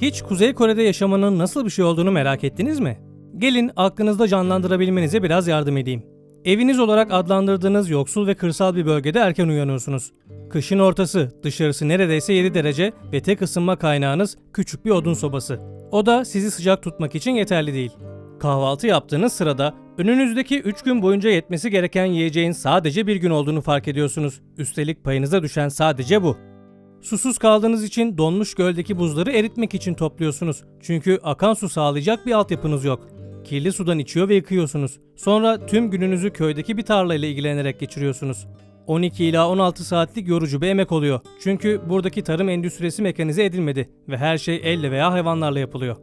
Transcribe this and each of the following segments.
Hiç Kuzey Kore'de yaşamanın nasıl bir şey olduğunu merak ettiniz mi? Gelin aklınızda canlandırabilmenize biraz yardım edeyim. Eviniz olarak adlandırdığınız yoksul ve kırsal bir bölgede erken uyanıyorsunuz. Kışın ortası, dışarısı neredeyse 7 derece ve tek ısınma kaynağınız küçük bir odun sobası. O da sizi sıcak tutmak için yeterli değil. Kahvaltı yaptığınız sırada önünüzdeki 3 gün boyunca yetmesi gereken yiyeceğin sadece bir gün olduğunu fark ediyorsunuz. Üstelik payınıza düşen sadece bu. Susuz kaldığınız için donmuş göldeki buzları eritmek için topluyorsunuz. Çünkü akan su sağlayacak bir altyapınız yok. Kirli sudan içiyor ve yıkıyorsunuz. Sonra tüm gününüzü köydeki bir tarlayla ilgilenerek geçiriyorsunuz. 12 ila 16 saatlik yorucu bir emek oluyor. Çünkü buradaki tarım endüstrisi mekanize edilmedi ve her şey elle veya hayvanlarla yapılıyor.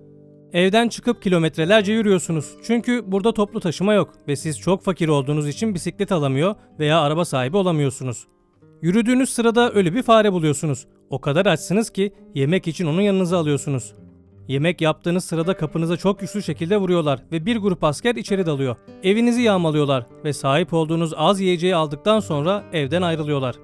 Evden çıkıp kilometrelerce yürüyorsunuz. Çünkü burada toplu taşıma yok ve siz çok fakir olduğunuz için bisiklet alamıyor veya araba sahibi olamıyorsunuz. Yürüdüğünüz sırada ölü bir fare buluyorsunuz. O kadar açsınız ki yemek için onu yanınıza alıyorsunuz. Yemek yaptığınız sırada kapınıza çok güçlü şekilde vuruyorlar ve bir grup asker içeri dalıyor. Evinizi yağmalıyorlar ve sahip olduğunuz az yiyeceği aldıktan sonra evden ayrılıyorlar.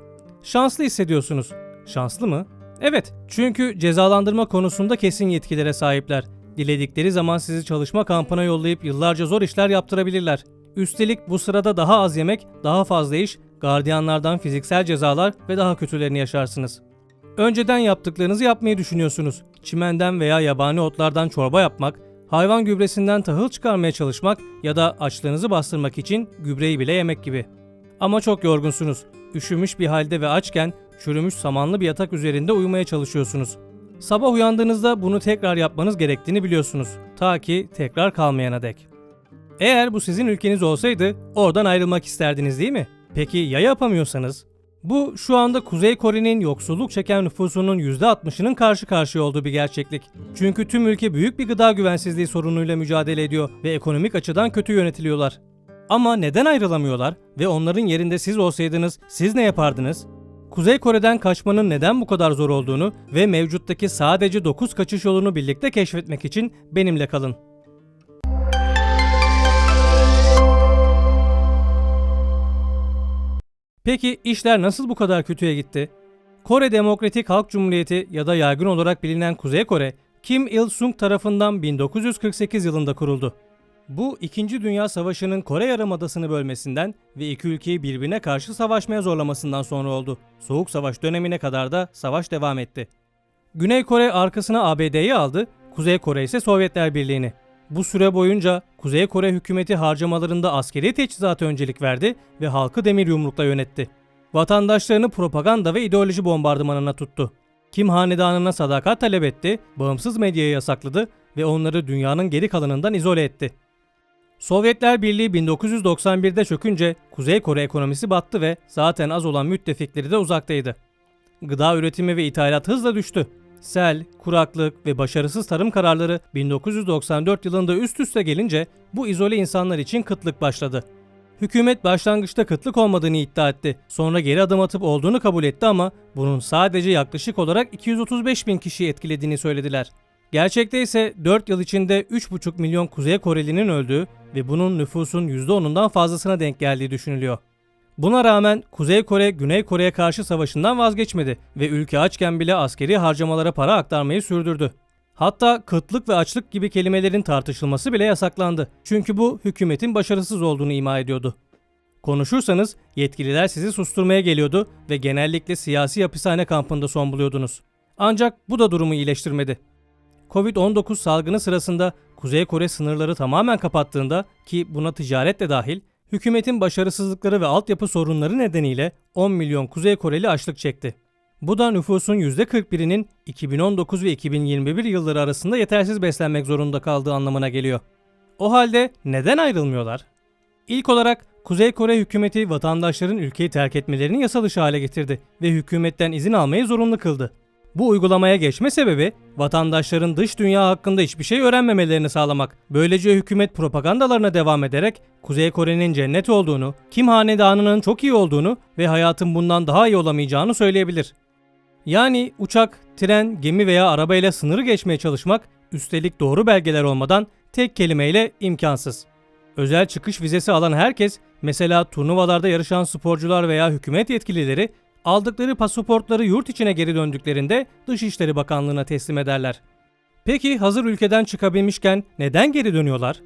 Şanslı hissediyorsunuz. Şanslı mı? Evet, çünkü cezalandırma konusunda kesin yetkilere sahipler. Diledikleri zaman sizi çalışma kampına yollayıp yıllarca zor işler yaptırabilirler. Üstelik bu sırada daha az yemek, daha fazla iş, gardiyanlardan fiziksel cezalar ve daha kötülerini yaşarsınız. Önceden yaptıklarınızı yapmayı düşünüyorsunuz. Çimenden veya yabani otlardan çorba yapmak, hayvan gübresinden tahıl çıkarmaya çalışmak ya da açlığınızı bastırmak için gübreyi bile yemek gibi. Ama çok yorgunsunuz. Üşümüş bir halde ve açken çürümüş samanlı bir yatak üzerinde uyumaya çalışıyorsunuz. Sabah uyandığınızda bunu tekrar yapmanız gerektiğini biliyorsunuz. Ta ki tekrar kalmayana dek. Eğer bu sizin ülkeniz olsaydı oradan ayrılmak isterdiniz değil mi? Peki ya yapamıyorsanız? Bu şu anda Kuzey Kore'nin yoksulluk çeken nüfusunun %60'ının karşı karşıya olduğu bir gerçeklik. Çünkü tüm ülke büyük bir gıda güvensizliği sorunuyla mücadele ediyor ve ekonomik açıdan kötü yönetiliyorlar. Ama neden ayrılamıyorlar ve onların yerinde siz olsaydınız siz ne yapardınız? Kuzey Kore'den kaçmanın neden bu kadar zor olduğunu ve mevcuttaki sadece 9 kaçış yolunu birlikte keşfetmek için benimle kalın. Peki işler nasıl bu kadar kötüye gitti? Kore Demokratik Halk Cumhuriyeti ya da yaygın olarak bilinen Kuzey Kore, Kim Il-sung tarafından 1948 yılında kuruldu. Bu 2. Dünya Savaşı'nın Kore Yarımadası'nı bölmesinden ve iki ülkeyi birbirine karşı savaşmaya zorlamasından sonra oldu. Soğuk Savaş dönemine kadar da savaş devam etti. Güney Kore arkasına ABD'yi aldı, Kuzey Kore ise Sovyetler Birliği'ni. Bu süre boyunca Kuzey Kore hükümeti harcamalarında askeri teçhizata öncelik verdi ve halkı demir yumrukla yönetti. Vatandaşlarını propaganda ve ideoloji bombardımanına tuttu. Kim hanedanına sadakat talep etti, bağımsız medyayı yasakladı ve onları dünyanın geri kalanından izole etti. Sovyetler Birliği 1991'de çökünce Kuzey Kore ekonomisi battı ve zaten az olan müttefikleri de uzaktaydı. Gıda üretimi ve ithalat hızla düştü. Sel, kuraklık ve başarısız tarım kararları 1994 yılında üst üste gelince bu izole insanlar için kıtlık başladı. Hükümet başlangıçta kıtlık olmadığını iddia etti. Sonra geri adım atıp olduğunu kabul etti ama bunun sadece yaklaşık olarak 235 bin kişiyi etkilediğini söylediler. Gerçekte ise 4 yıl içinde 3,5 milyon Kuzey Korelinin öldüğü ve bunun nüfusun %10'undan fazlasına denk geldiği düşünülüyor. Buna rağmen Kuzey Kore, Güney Kore'ye karşı savaşından vazgeçmedi ve ülke açken bile askeri harcamalara para aktarmayı sürdürdü. Hatta kıtlık ve açlık gibi kelimelerin tartışılması bile yasaklandı. Çünkü bu hükümetin başarısız olduğunu ima ediyordu. Konuşursanız yetkililer sizi susturmaya geliyordu ve genellikle siyasi hapishane kampında son buluyordunuz. Ancak bu da durumu iyileştirmedi. Covid-19 salgını sırasında Kuzey Kore sınırları tamamen kapattığında ki buna ticaret de dahil, hükümetin başarısızlıkları ve altyapı sorunları nedeniyle 10 milyon Kuzey Koreli açlık çekti. Bu da nüfusun %41'inin 2019 ve 2021 yılları arasında yetersiz beslenmek zorunda kaldığı anlamına geliyor. O halde neden ayrılmıyorlar? İlk olarak Kuzey Kore hükümeti vatandaşların ülkeyi terk etmelerini yasal dışı hale getirdi ve hükümetten izin almayı zorunlu kıldı. Bu uygulamaya geçme sebebi vatandaşların dış dünya hakkında hiçbir şey öğrenmemelerini sağlamak. Böylece hükümet propagandalarına devam ederek Kuzey Kore'nin cennet olduğunu, Kim hanedanının çok iyi olduğunu ve hayatın bundan daha iyi olamayacağını söyleyebilir. Yani uçak, tren, gemi veya arabayla sınırı geçmeye çalışmak üstelik doğru belgeler olmadan tek kelimeyle imkansız. Özel çıkış vizesi alan herkes, mesela turnuvalarda yarışan sporcular veya hükümet yetkilileri aldıkları pasaportları yurt içine geri döndüklerinde Dışişleri Bakanlığı'na teslim ederler. Peki hazır ülkeden çıkabilmişken neden geri dönüyorlar?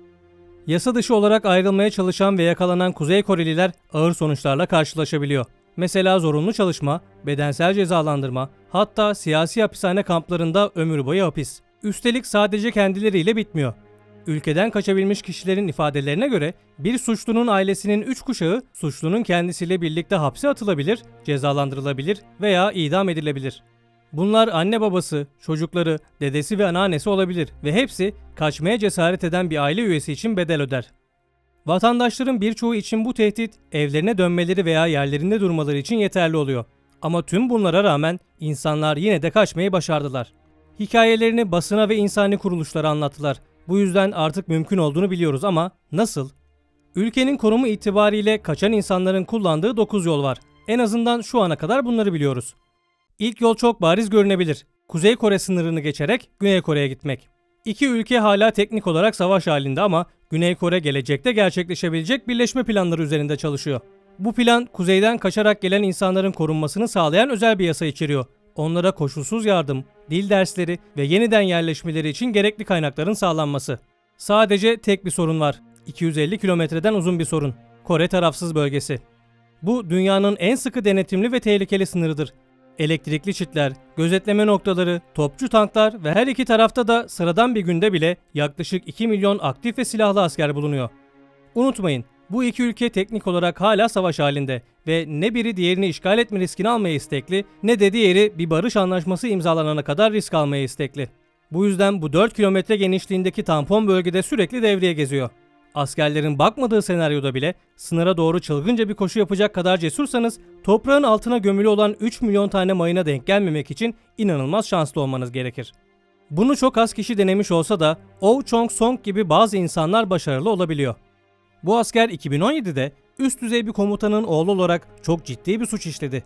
Yasa dışı olarak ayrılmaya çalışan ve yakalanan Kuzey Koreliler ağır sonuçlarla karşılaşabiliyor. Mesela zorunlu çalışma, bedensel cezalandırma, hatta siyasi hapishane kamplarında ömür boyu hapis. Üstelik sadece kendileriyle bitmiyor. Ülkeden kaçabilmiş kişilerin ifadelerine göre bir suçlunun ailesinin 3 kuşağı suçlunun kendisiyle birlikte hapse atılabilir, cezalandırılabilir veya idam edilebilir. Bunlar anne babası, çocukları, dedesi ve anneannesi olabilir ve hepsi kaçmaya cesaret eden bir aile üyesi için bedel öder. Vatandaşların birçoğu için bu tehdit evlerine dönmeleri veya yerlerinde durmaları için yeterli oluyor. Ama tüm bunlara rağmen insanlar yine de kaçmayı başardılar. Hikayelerini basına ve insani kuruluşlara anlattılar. Bu yüzden artık mümkün olduğunu biliyoruz ama nasıl? Ülkenin konumu itibariyle kaçan insanların kullandığı 9 yol var. En azından şu ana kadar bunları biliyoruz. İlk yol çok bariz görünebilir. Kuzey Kore sınırını geçerek Güney Kore'ye gitmek. İki ülke hala teknik olarak savaş halinde ama Güney Kore gelecekte gerçekleşebilecek birleşme planları üzerinde çalışıyor. Bu plan kuzeyden kaçarak gelen insanların korunmasını sağlayan özel bir yasa içeriyor. Onlara koşulsuz yardım, dil dersleri ve yeniden yerleşmeleri için gerekli kaynakların sağlanması. Sadece tek bir sorun var. 250 kilometreden uzun bir sorun. Kore tarafsız bölgesi. Bu dünyanın en sıkı denetimli ve tehlikeli sınırıdır. Elektrikli çitler, gözetleme noktaları, topçu tanklar ve her iki tarafta da sıradan bir günde bile yaklaşık 2 milyon aktif ve silahlı asker bulunuyor. Unutmayın, bu iki ülke teknik olarak hala savaş halinde ve ne biri diğerini işgal etme riskini almaya istekli ne de diğeri bir barış anlaşması imzalanana kadar risk almaya istekli. Bu yüzden bu 4 kilometre genişliğindeki tampon bölgede sürekli devreye geziyor. Askerlerin bakmadığı senaryoda bile sınıra doğru çılgınca bir koşu yapacak kadar cesursanız toprağın altına gömülü olan 3 milyon tane mayına denk gelmemek için inanılmaz şanslı olmanız gerekir. Bunu çok az kişi denemiş olsa da Oh Chong Song gibi bazı insanlar başarılı olabiliyor. Bu asker 2017'de üst düzey bir komutanın oğlu olarak çok ciddi bir suç işledi.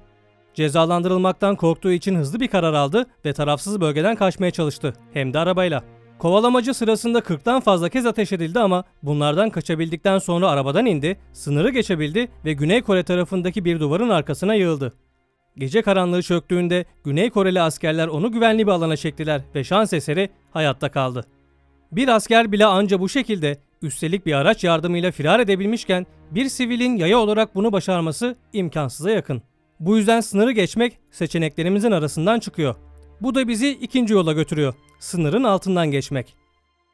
Cezalandırılmaktan korktuğu için hızlı bir karar aldı ve tarafsız bölgeden kaçmaya çalıştı. Hem de arabayla. Kovalamacı sırasında 40'tan fazla kez ateş edildi ama bunlardan kaçabildikten sonra arabadan indi, sınırı geçebildi ve Güney Kore tarafındaki bir duvarın arkasına yığıldı. Gece karanlığı çöktüğünde Güney Koreli askerler onu güvenli bir alana çektiler ve şans eseri hayatta kaldı. Bir asker bile anca bu şekilde üstelik bir araç yardımıyla firar edebilmişken bir sivilin yaya olarak bunu başarması imkansıza yakın. Bu yüzden sınırı geçmek seçeneklerimizin arasından çıkıyor. Bu da bizi ikinci yola götürüyor. Sınırın altından geçmek.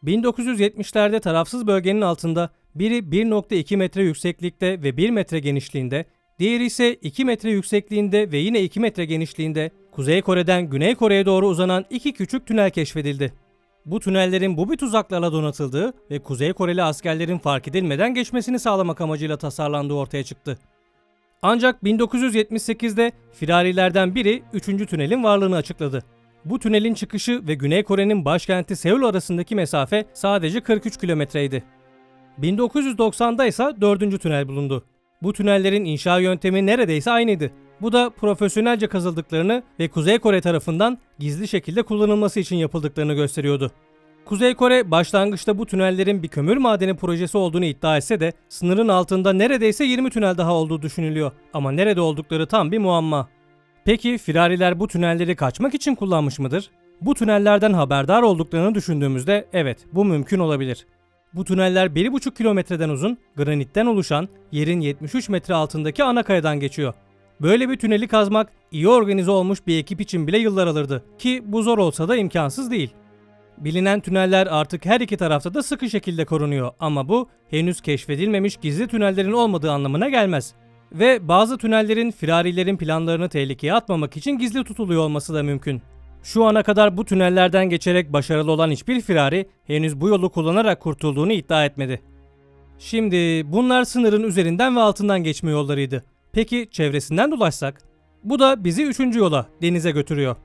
1970'lerde tarafsız bölgenin altında biri 1.2 metre yükseklikte ve 1 metre genişliğinde, diğeri ise 2 metre yüksekliğinde ve yine 2 metre genişliğinde Kuzey Kore'den Güney Kore'ye doğru uzanan iki küçük tünel keşfedildi. Bu tünellerin bu bir tuzaklarla donatıldığı ve Kuzey Koreli askerlerin fark edilmeden geçmesini sağlamak amacıyla tasarlandığı ortaya çıktı. Ancak 1978'de firarilerden biri 3. tünelin varlığını açıkladı. Bu tünelin çıkışı ve Güney Kore'nin başkenti Seul arasındaki mesafe sadece 43 kilometreydi. 1990'da ise 4. tünel bulundu. Bu tünellerin inşa yöntemi neredeyse aynıydı. Bu da profesyonelce kazıldıklarını ve Kuzey Kore tarafından gizli şekilde kullanılması için yapıldıklarını gösteriyordu. Kuzey Kore başlangıçta bu tünellerin bir kömür madeni projesi olduğunu iddia etse de sınırın altında neredeyse 20 tünel daha olduğu düşünülüyor ama nerede oldukları tam bir muamma. Peki firariler bu tünelleri kaçmak için kullanmış mıdır? Bu tünellerden haberdar olduklarını düşündüğümüzde evet bu mümkün olabilir. Bu tüneller 1,5 kilometreden uzun, granitten oluşan, yerin 73 metre altındaki ana kayadan geçiyor. Böyle bir tüneli kazmak iyi organize olmuş bir ekip için bile yıllar alırdı ki bu zor olsa da imkansız değil. Bilinen tüneller artık her iki tarafta da sıkı şekilde korunuyor ama bu henüz keşfedilmemiş gizli tünellerin olmadığı anlamına gelmez. Ve bazı tünellerin firarilerin planlarını tehlikeye atmamak için gizli tutuluyor olması da mümkün. Şu ana kadar bu tünellerden geçerek başarılı olan hiçbir firari henüz bu yolu kullanarak kurtulduğunu iddia etmedi. Şimdi bunlar sınırın üzerinden ve altından geçme yollarıydı. Peki çevresinden dolaşsak? Bu da bizi üçüncü yola, denize götürüyor.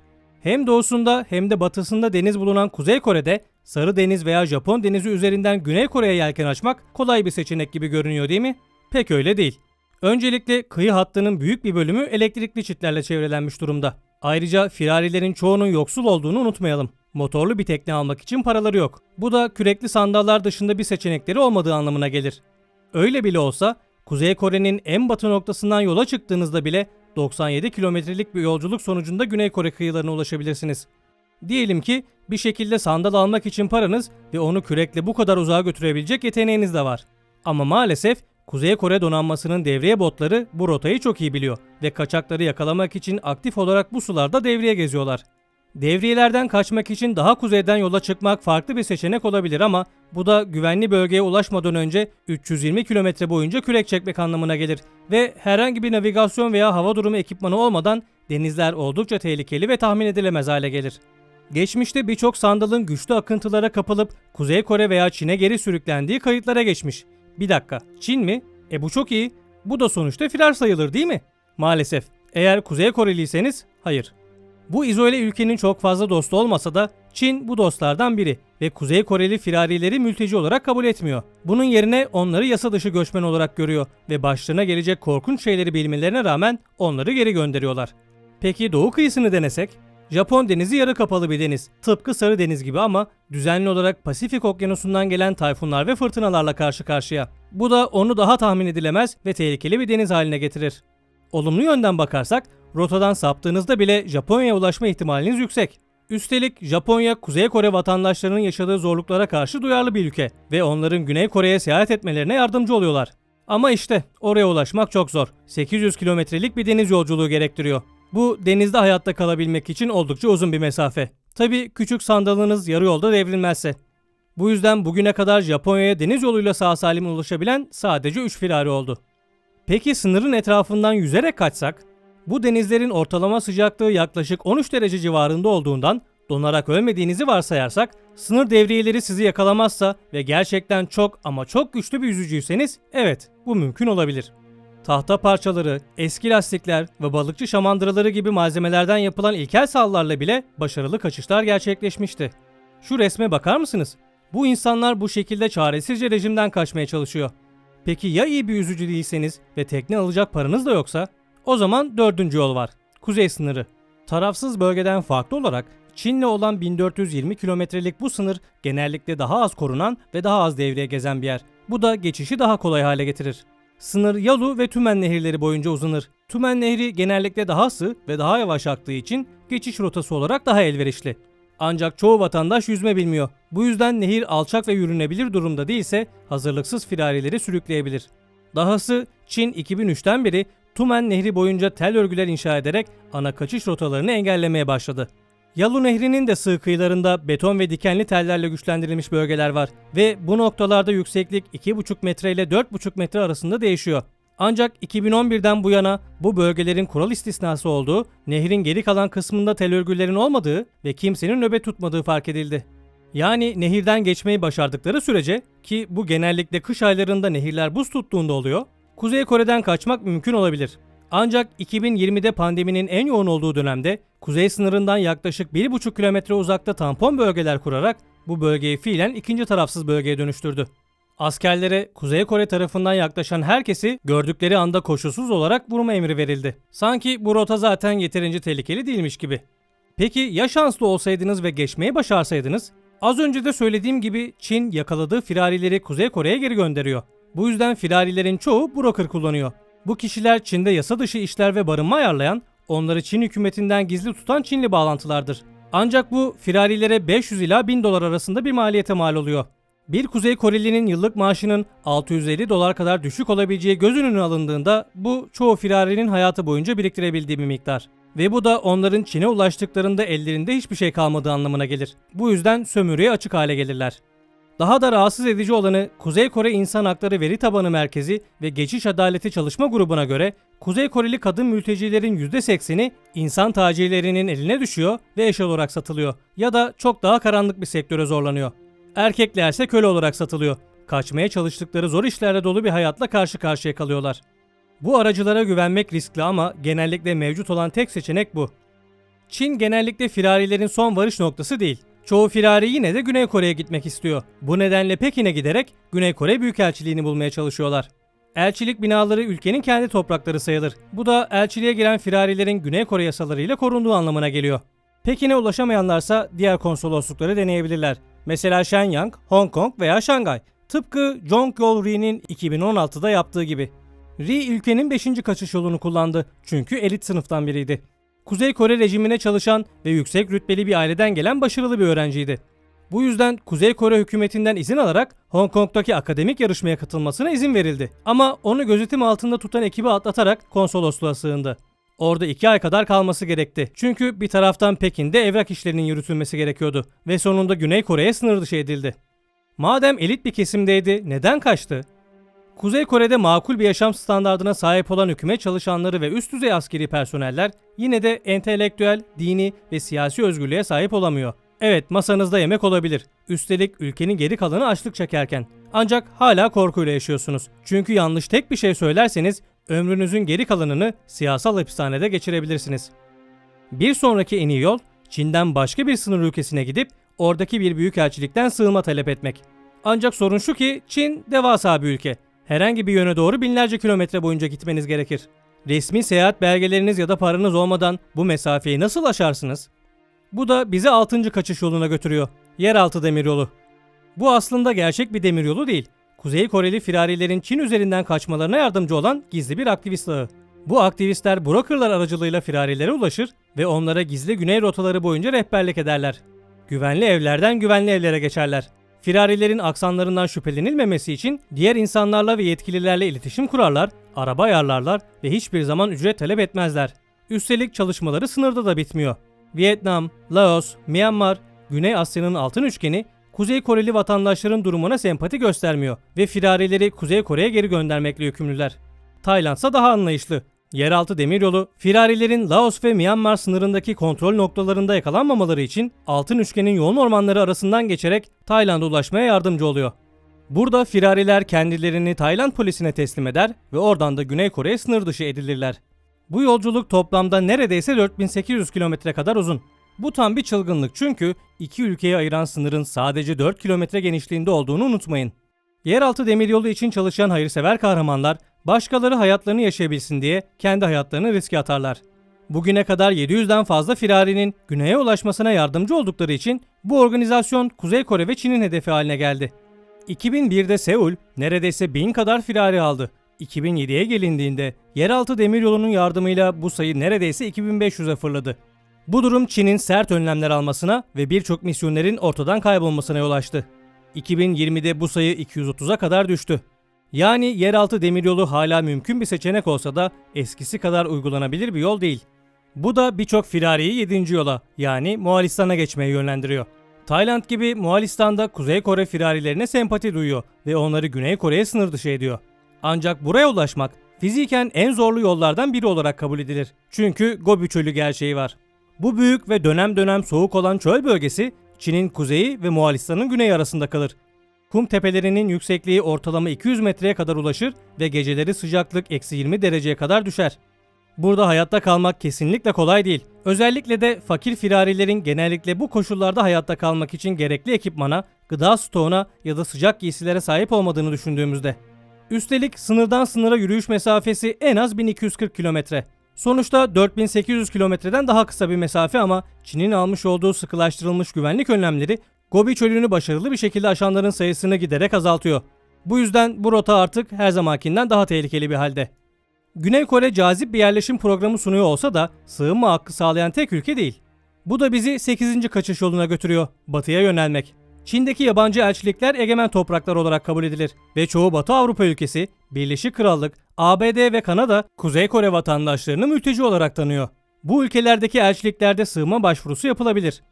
Hem doğusunda hem de batısında deniz bulunan Kuzey Kore'de Sarı Deniz veya Japon Denizi üzerinden Güney Kore'ye yelken açmak kolay bir seçenek gibi görünüyor değil mi? Pek öyle değil. Öncelikle kıyı hattının büyük bir bölümü elektrikli çitlerle çevrelenmiş durumda. Ayrıca firarilerin çoğunun yoksul olduğunu unutmayalım. Motorlu bir tekne almak için paraları yok. Bu da kürekli sandallar dışında bir seçenekleri olmadığı anlamına gelir. Öyle bile olsa Kuzey Kore'nin en batı noktasından yola çıktığınızda bile 97 kilometrelik bir yolculuk sonucunda Güney Kore kıyılarına ulaşabilirsiniz. Diyelim ki bir şekilde sandal almak için paranız ve onu kürekle bu kadar uzağa götürebilecek yeteneğiniz de var. Ama maalesef Kuzey Kore donanmasının devriye botları bu rotayı çok iyi biliyor ve kaçakları yakalamak için aktif olarak bu sularda devriye geziyorlar. Devriyelerden kaçmak için daha kuzeyden yola çıkmak farklı bir seçenek olabilir ama bu da güvenli bölgeye ulaşmadan önce 320 kilometre boyunca kürek çekmek anlamına gelir ve herhangi bir navigasyon veya hava durumu ekipmanı olmadan denizler oldukça tehlikeli ve tahmin edilemez hale gelir. Geçmişte birçok sandalın güçlü akıntılara kapılıp Kuzey Kore veya Çin'e geri sürüklendiği kayıtlara geçmiş. Bir dakika, Çin mi? E bu çok iyi. Bu da sonuçta firar sayılır değil mi? Maalesef. Eğer Kuzey Koreliyseniz hayır. Bu izole ülkenin çok fazla dostu olmasa da Çin bu dostlardan biri ve Kuzey Koreli firarileri mülteci olarak kabul etmiyor. Bunun yerine onları yasa dışı göçmen olarak görüyor ve başlarına gelecek korkunç şeyleri bilmelerine rağmen onları geri gönderiyorlar. Peki doğu kıyısını denesek? Japon denizi yarı kapalı bir deniz. Tıpkı Sarı Deniz gibi ama düzenli olarak Pasifik Okyanusu'ndan gelen tayfunlar ve fırtınalarla karşı karşıya. Bu da onu daha tahmin edilemez ve tehlikeli bir deniz haline getirir. Olumlu yönden bakarsak, rotadan saptığınızda bile Japonya'ya ulaşma ihtimaliniz yüksek. Üstelik Japonya, Kuzey Kore vatandaşlarının yaşadığı zorluklara karşı duyarlı bir ülke ve onların Güney Kore'ye seyahat etmelerine yardımcı oluyorlar. Ama işte oraya ulaşmak çok zor. 800 kilometrelik bir deniz yolculuğu gerektiriyor. Bu denizde hayatta kalabilmek için oldukça uzun bir mesafe. Tabi küçük sandalınız yarı yolda devrilmezse. Bu yüzden bugüne kadar Japonya'ya deniz yoluyla sağ salim ulaşabilen sadece 3 firari oldu. Peki sınırın etrafından yüzerek kaçsak? Bu denizlerin ortalama sıcaklığı yaklaşık 13 derece civarında olduğundan donarak ölmediğinizi varsayarsak sınır devriyeleri sizi yakalamazsa ve gerçekten çok ama çok güçlü bir yüzücüyseniz evet bu mümkün olabilir. Tahta parçaları, eski lastikler ve balıkçı şamandıraları gibi malzemelerden yapılan ilkel sallarla bile başarılı kaçışlar gerçekleşmişti. Şu resme bakar mısınız? Bu insanlar bu şekilde çaresizce rejimden kaçmaya çalışıyor. Peki ya iyi bir yüzücü değilseniz ve tekne alacak paranız da yoksa? O zaman dördüncü yol var. Kuzey sınırı. Tarafsız bölgeden farklı olarak Çin'le olan 1420 kilometrelik bu sınır genellikle daha az korunan ve daha az devreye gezen bir yer. Bu da geçişi daha kolay hale getirir. Sınır Yalu ve Tümen nehirleri boyunca uzanır. Tümen nehri genellikle daha sığ ve daha yavaş aktığı için geçiş rotası olarak daha elverişli. Ancak çoğu vatandaş yüzme bilmiyor. Bu yüzden nehir alçak ve yürünebilir durumda değilse hazırlıksız firarileri sürükleyebilir. Dahası Çin 2003'ten beri Tumen Nehri boyunca tel örgüler inşa ederek ana kaçış rotalarını engellemeye başladı. Yalu Nehri'nin de sığ kıyılarında beton ve dikenli tellerle güçlendirilmiş bölgeler var ve bu noktalarda yükseklik 2,5 metre ile 4,5 metre arasında değişiyor. Ancak 2011'den bu yana bu bölgelerin kural istisnası olduğu, nehrin geri kalan kısmında tel örgülerin olmadığı ve kimsenin nöbet tutmadığı fark edildi. Yani nehirden geçmeyi başardıkları sürece ki bu genellikle kış aylarında nehirler buz tuttuğunda oluyor, Kuzey Kore'den kaçmak mümkün olabilir. Ancak 2020'de pandeminin en yoğun olduğu dönemde kuzey sınırından yaklaşık 1,5 kilometre uzakta tampon bölgeler kurarak bu bölgeyi fiilen ikinci tarafsız bölgeye dönüştürdü. Askerlere Kuzey Kore tarafından yaklaşan herkesi gördükleri anda koşulsuz olarak vurma emri verildi. Sanki bu rota zaten yeterince tehlikeli değilmiş gibi. Peki ya şanslı olsaydınız ve geçmeyi başarsaydınız? Az önce de söylediğim gibi Çin yakaladığı firarileri Kuzey Kore'ye geri gönderiyor. Bu yüzden firarilerin çoğu broker kullanıyor. Bu kişiler Çin'de yasa dışı işler ve barınma ayarlayan, onları Çin hükümetinden gizli tutan Çinli bağlantılardır. Ancak bu firarilere 500 ila 1000 dolar arasında bir maliyete mal oluyor. Bir Kuzey Koreli'nin yıllık maaşının 650 dolar kadar düşük olabileceği göz önüne alındığında bu çoğu firarinin hayatı boyunca biriktirebildiği bir miktar. Ve bu da onların Çin'e ulaştıklarında ellerinde hiçbir şey kalmadığı anlamına gelir. Bu yüzden sömürüye açık hale gelirler. Daha da rahatsız edici olanı Kuzey Kore İnsan Hakları Veri Tabanı Merkezi ve Geçiş Adaleti Çalışma Grubu'na göre Kuzey Koreli kadın mültecilerin %80'i insan tacirlerinin eline düşüyor ve eş olarak satılıyor ya da çok daha karanlık bir sektöre zorlanıyor. Erkekler ise köle olarak satılıyor. Kaçmaya çalıştıkları zor işlerle dolu bir hayatla karşı karşıya kalıyorlar. Bu aracılara güvenmek riskli ama genellikle mevcut olan tek seçenek bu. Çin genellikle firarilerin son varış noktası değil. Çoğu firari yine de Güney Kore'ye gitmek istiyor. Bu nedenle Pekin'e giderek Güney Kore Büyükelçiliğini bulmaya çalışıyorlar. Elçilik binaları ülkenin kendi toprakları sayılır. Bu da elçiliğe giren firarilerin Güney Kore yasalarıyla korunduğu anlamına geliyor. Pekin'e ulaşamayanlarsa diğer konsoloslukları deneyebilirler. Mesela Shenyang, Hong Kong veya Şangay. Tıpkı Jongyol Ri'nin 2016'da yaptığı gibi. Ri ülkenin 5. kaçış yolunu kullandı çünkü elit sınıftan biriydi. Kuzey Kore rejimine çalışan ve yüksek rütbeli bir aileden gelen başarılı bir öğrenciydi. Bu yüzden Kuzey Kore hükümetinden izin alarak Hong Kong'daki akademik yarışmaya katılmasına izin verildi. Ama onu gözetim altında tutan ekibi atlatarak konsolosluğa sığındı. Orada iki ay kadar kalması gerekti. Çünkü bir taraftan Pekin'de evrak işlerinin yürütülmesi gerekiyordu ve sonunda Güney Kore'ye sınır dışı edildi. Madem elit bir kesimdeydi, neden kaçtı? Kuzey Kore'de makul bir yaşam standardına sahip olan hükümet çalışanları ve üst düzey askeri personeller yine de entelektüel, dini ve siyasi özgürlüğe sahip olamıyor. Evet masanızda yemek olabilir. Üstelik ülkenin geri kalanı açlık çekerken. Ancak hala korkuyla yaşıyorsunuz. Çünkü yanlış tek bir şey söylerseniz ömrünüzün geri kalanını siyasal hapishanede geçirebilirsiniz. Bir sonraki en iyi yol Çin'den başka bir sınır ülkesine gidip oradaki bir büyükelçilikten sığınma talep etmek. Ancak sorun şu ki Çin devasa bir ülke. Herhangi bir yöne doğru binlerce kilometre boyunca gitmeniz gerekir. Resmi seyahat belgeleriniz ya da paranız olmadan bu mesafeyi nasıl aşarsınız? Bu da bizi 6. kaçış yoluna götürüyor. Yeraltı demiryolu. Bu aslında gerçek bir demiryolu değil. Kuzey Koreli firarilerin Çin üzerinden kaçmalarına yardımcı olan gizli bir aktivist ağı. Bu aktivistler brokerlar aracılığıyla firarilere ulaşır ve onlara gizli güney rotaları boyunca rehberlik ederler. Güvenli evlerden güvenli evlere geçerler. Firarilerin aksanlarından şüphelenilmemesi için diğer insanlarla ve yetkililerle iletişim kurarlar, araba ayarlarlar ve hiçbir zaman ücret talep etmezler. Üstelik çalışmaları sınırda da bitmiyor. Vietnam, Laos, Myanmar, Güney Asya'nın altın üçgeni Kuzey Koreli vatandaşların durumuna sempati göstermiyor ve firarileri Kuzey Kore'ye geri göndermekle yükümlüler. Tayland ise daha anlayışlı. Yeraltı demiryolu, firarilerin Laos ve Myanmar sınırındaki kontrol noktalarında yakalanmamaları için altın üçgenin yoğun ormanları arasından geçerek Tayland'a ulaşmaya yardımcı oluyor. Burada firariler kendilerini Tayland polisine teslim eder ve oradan da Güney Kore'ye sınır dışı edilirler. Bu yolculuk toplamda neredeyse 4800 kilometre kadar uzun. Bu tam bir çılgınlık çünkü iki ülkeyi ayıran sınırın sadece 4 kilometre genişliğinde olduğunu unutmayın. Yeraltı demiryolu için çalışan hayırsever kahramanlar başkaları hayatlarını yaşayabilsin diye kendi hayatlarını riske atarlar. Bugüne kadar 700'den fazla firarinin güneye ulaşmasına yardımcı oldukları için bu organizasyon Kuzey Kore ve Çin'in hedefi haline geldi. 2001'de Seul neredeyse 1000 kadar firari aldı. 2007'ye gelindiğinde yeraltı demiryolunun yardımıyla bu sayı neredeyse 2500'e fırladı. Bu durum Çin'in sert önlemler almasına ve birçok misyonerin ortadan kaybolmasına yol açtı. 2020'de bu sayı 230'a kadar düştü. Yani yeraltı demiryolu hala mümkün bir seçenek olsa da eskisi kadar uygulanabilir bir yol değil. Bu da birçok firariyi 7. yola yani Moğolistan'a geçmeye yönlendiriyor. Tayland gibi Moğolistan'da Kuzey Kore firarilerine sempati duyuyor ve onları Güney Kore'ye sınır dışı ediyor. Ancak buraya ulaşmak fiziken en zorlu yollardan biri olarak kabul edilir. Çünkü Gobi Çölü gerçeği var. Bu büyük ve dönem dönem soğuk olan çöl bölgesi Çin'in kuzeyi ve Moğolistan'ın güneyi arasında kalır. Kum tepelerinin yüksekliği ortalama 200 metreye kadar ulaşır ve geceleri sıcaklık eksi 20 dereceye kadar düşer. Burada hayatta kalmak kesinlikle kolay değil. Özellikle de fakir firarilerin genellikle bu koşullarda hayatta kalmak için gerekli ekipmana, gıda stoğuna ya da sıcak giysilere sahip olmadığını düşündüğümüzde. Üstelik sınırdan sınıra yürüyüş mesafesi en az 1240 kilometre. Sonuçta 4800 kilometreden daha kısa bir mesafe ama Çin'in almış olduğu sıkılaştırılmış güvenlik önlemleri Gobi çölünü başarılı bir şekilde aşanların sayısını giderek azaltıyor. Bu yüzden bu rota artık her zamankinden daha tehlikeli bir halde. Güney Kore cazip bir yerleşim programı sunuyor olsa da sığınma hakkı sağlayan tek ülke değil. Bu da bizi 8. kaçış yoluna götürüyor, batıya yönelmek. Çin'deki yabancı elçilikler egemen topraklar olarak kabul edilir ve çoğu Batı Avrupa ülkesi, Birleşik Krallık, ABD ve Kanada Kuzey Kore vatandaşlarını mülteci olarak tanıyor. Bu ülkelerdeki elçiliklerde sığınma başvurusu yapılabilir.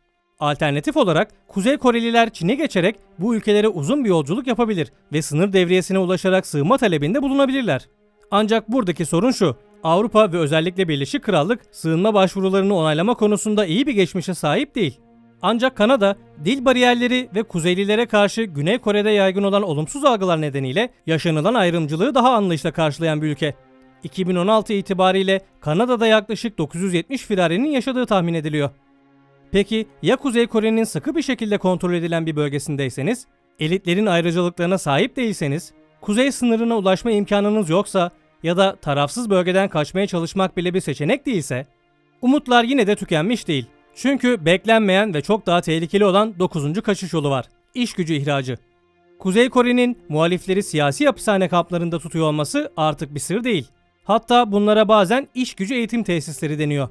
Alternatif olarak Kuzey Koreliler Çin'e geçerek bu ülkelere uzun bir yolculuk yapabilir ve sınır devriyesine ulaşarak sığınma talebinde bulunabilirler. Ancak buradaki sorun şu. Avrupa ve özellikle Birleşik Krallık sığınma başvurularını onaylama konusunda iyi bir geçmişe sahip değil. Ancak Kanada, dil bariyerleri ve Kuzeylilere karşı Güney Kore'de yaygın olan olumsuz algılar nedeniyle yaşanılan ayrımcılığı daha anlayışla karşılayan bir ülke. 2016 itibariyle Kanada'da yaklaşık 970 firarinin yaşadığı tahmin ediliyor. Peki ya Kuzey Kore'nin sıkı bir şekilde kontrol edilen bir bölgesindeyseniz, elitlerin ayrıcalıklarına sahip değilseniz, kuzey sınırına ulaşma imkanınız yoksa ya da tarafsız bölgeden kaçmaya çalışmak bile bir seçenek değilse, umutlar yine de tükenmiş değil. Çünkü beklenmeyen ve çok daha tehlikeli olan 9. kaçış yolu var. İş gücü ihracı. Kuzey Kore'nin muhalifleri siyasi hapishane kamplarında tutuyor olması artık bir sır değil. Hatta bunlara bazen iş gücü eğitim tesisleri deniyor.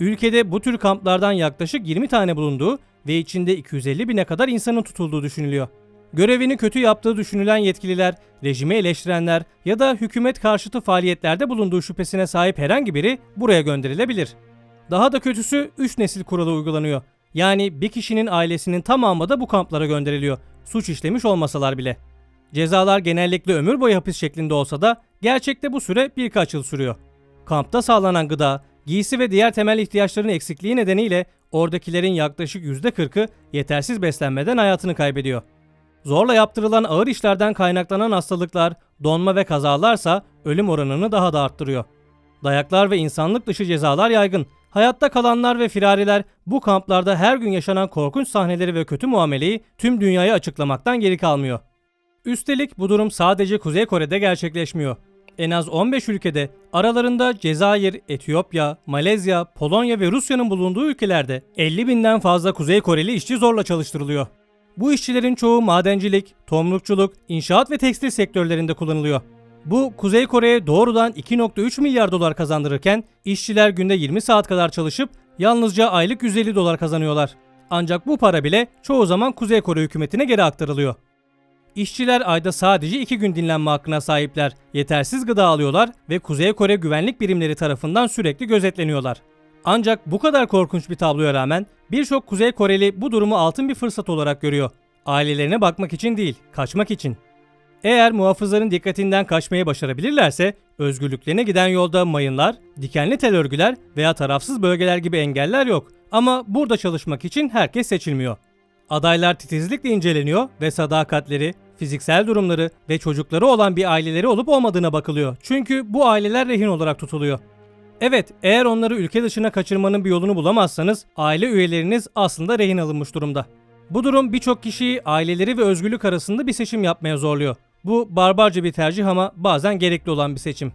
Ülkede bu tür kamplardan yaklaşık 20 tane bulunduğu ve içinde 250 bine kadar insanın tutulduğu düşünülüyor. Görevini kötü yaptığı düşünülen yetkililer, rejimi eleştirenler ya da hükümet karşıtı faaliyetlerde bulunduğu şüphesine sahip herhangi biri buraya gönderilebilir. Daha da kötüsü 3 nesil kuralı uygulanıyor. Yani bir kişinin ailesinin tamamı da bu kamplara gönderiliyor. Suç işlemiş olmasalar bile. Cezalar genellikle ömür boyu hapis şeklinde olsa da gerçekte bu süre birkaç yıl sürüyor. Kampta sağlanan gıda, giysi ve diğer temel ihtiyaçların eksikliği nedeniyle oradakilerin yaklaşık %40'ı yetersiz beslenmeden hayatını kaybediyor. Zorla yaptırılan ağır işlerden kaynaklanan hastalıklar, donma ve kazalarsa ölüm oranını daha da arttırıyor. Dayaklar ve insanlık dışı cezalar yaygın. Hayatta kalanlar ve firariler bu kamplarda her gün yaşanan korkunç sahneleri ve kötü muameleyi tüm dünyaya açıklamaktan geri kalmıyor. Üstelik bu durum sadece Kuzey Kore'de gerçekleşmiyor. En az 15 ülkede aralarında Cezayir, Etiyopya, Malezya, Polonya ve Rusya'nın bulunduğu ülkelerde 50 binden fazla Kuzey Koreli işçi zorla çalıştırılıyor. Bu işçilerin çoğu madencilik, tomrukçuluk, inşaat ve tekstil sektörlerinde kullanılıyor. Bu Kuzey Kore'ye doğrudan 2.3 milyar dolar kazandırırken işçiler günde 20 saat kadar çalışıp yalnızca aylık 150 dolar kazanıyorlar. Ancak bu para bile çoğu zaman Kuzey Kore hükümetine geri aktarılıyor. İşçiler ayda sadece 2 gün dinlenme hakkına sahipler, yetersiz gıda alıyorlar ve Kuzey Kore güvenlik birimleri tarafından sürekli gözetleniyorlar. Ancak bu kadar korkunç bir tabloya rağmen birçok Kuzey Koreli bu durumu altın bir fırsat olarak görüyor. Ailelerine bakmak için değil, kaçmak için. Eğer muhafızların dikkatinden kaçmayı başarabilirlerse özgürlüklerine giden yolda mayınlar, dikenli tel örgüler veya tarafsız bölgeler gibi engeller yok. Ama burada çalışmak için herkes seçilmiyor. Adaylar titizlikle inceleniyor ve sadakatleri, fiziksel durumları ve çocukları olan bir aileleri olup olmadığına bakılıyor. Çünkü bu aileler rehin olarak tutuluyor. Evet, eğer onları ülke dışına kaçırmanın bir yolunu bulamazsanız aile üyeleriniz aslında rehin alınmış durumda. Bu durum birçok kişiyi aileleri ve özgürlük arasında bir seçim yapmaya zorluyor. Bu barbarca bir tercih ama bazen gerekli olan bir seçim.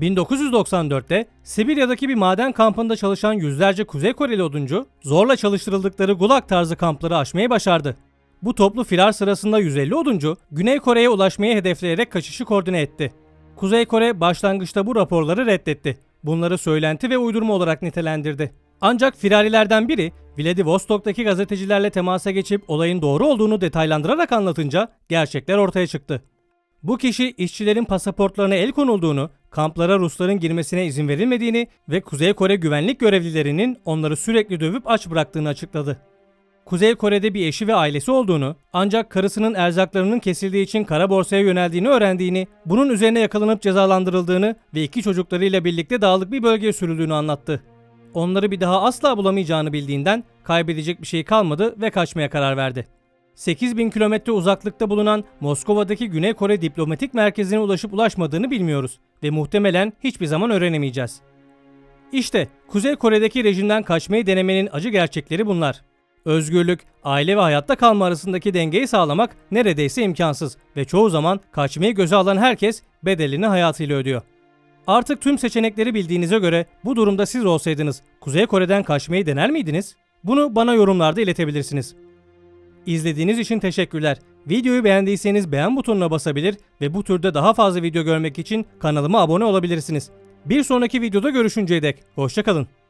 1994'te Sibirya'daki bir maden kampında çalışan yüzlerce Kuzey Koreli oduncu zorla çalıştırıldıkları gulag tarzı kampları aşmayı başardı. Bu toplu firar sırasında 150 oduncu Güney Kore'ye ulaşmayı hedefleyerek kaçışı koordine etti. Kuzey Kore başlangıçta bu raporları reddetti. Bunları söylenti ve uydurma olarak nitelendirdi. Ancak firarilerden biri Vladivostok'taki gazetecilerle temasa geçip olayın doğru olduğunu detaylandırarak anlatınca gerçekler ortaya çıktı. Bu kişi işçilerin pasaportlarına el konulduğunu, kamplara Rusların girmesine izin verilmediğini ve Kuzey Kore güvenlik görevlilerinin onları sürekli dövüp aç bıraktığını açıkladı. Kuzey Kore'de bir eşi ve ailesi olduğunu, ancak karısının erzaklarının kesildiği için kara borsaya yöneldiğini öğrendiğini, bunun üzerine yakalanıp cezalandırıldığını ve iki çocuklarıyla birlikte dağlık bir bölgeye sürüldüğünü anlattı. Onları bir daha asla bulamayacağını bildiğinden kaybedecek bir şey kalmadı ve kaçmaya karar verdi. 8000 kilometre uzaklıkta bulunan Moskova'daki Güney Kore diplomatik merkezine ulaşıp ulaşmadığını bilmiyoruz ve muhtemelen hiçbir zaman öğrenemeyeceğiz. İşte Kuzey Kore'deki rejimden kaçmayı denemenin acı gerçekleri bunlar. Özgürlük, aile ve hayatta kalma arasındaki dengeyi sağlamak neredeyse imkansız ve çoğu zaman kaçmayı göze alan herkes bedelini hayatıyla ödüyor. Artık tüm seçenekleri bildiğinize göre bu durumda siz olsaydınız Kuzey Kore'den kaçmayı dener miydiniz? Bunu bana yorumlarda iletebilirsiniz. İzlediğiniz için teşekkürler. Videoyu beğendiyseniz beğen butonuna basabilir ve bu türde daha fazla video görmek için kanalıma abone olabilirsiniz. Bir sonraki videoda görüşünceye dek hoşçakalın.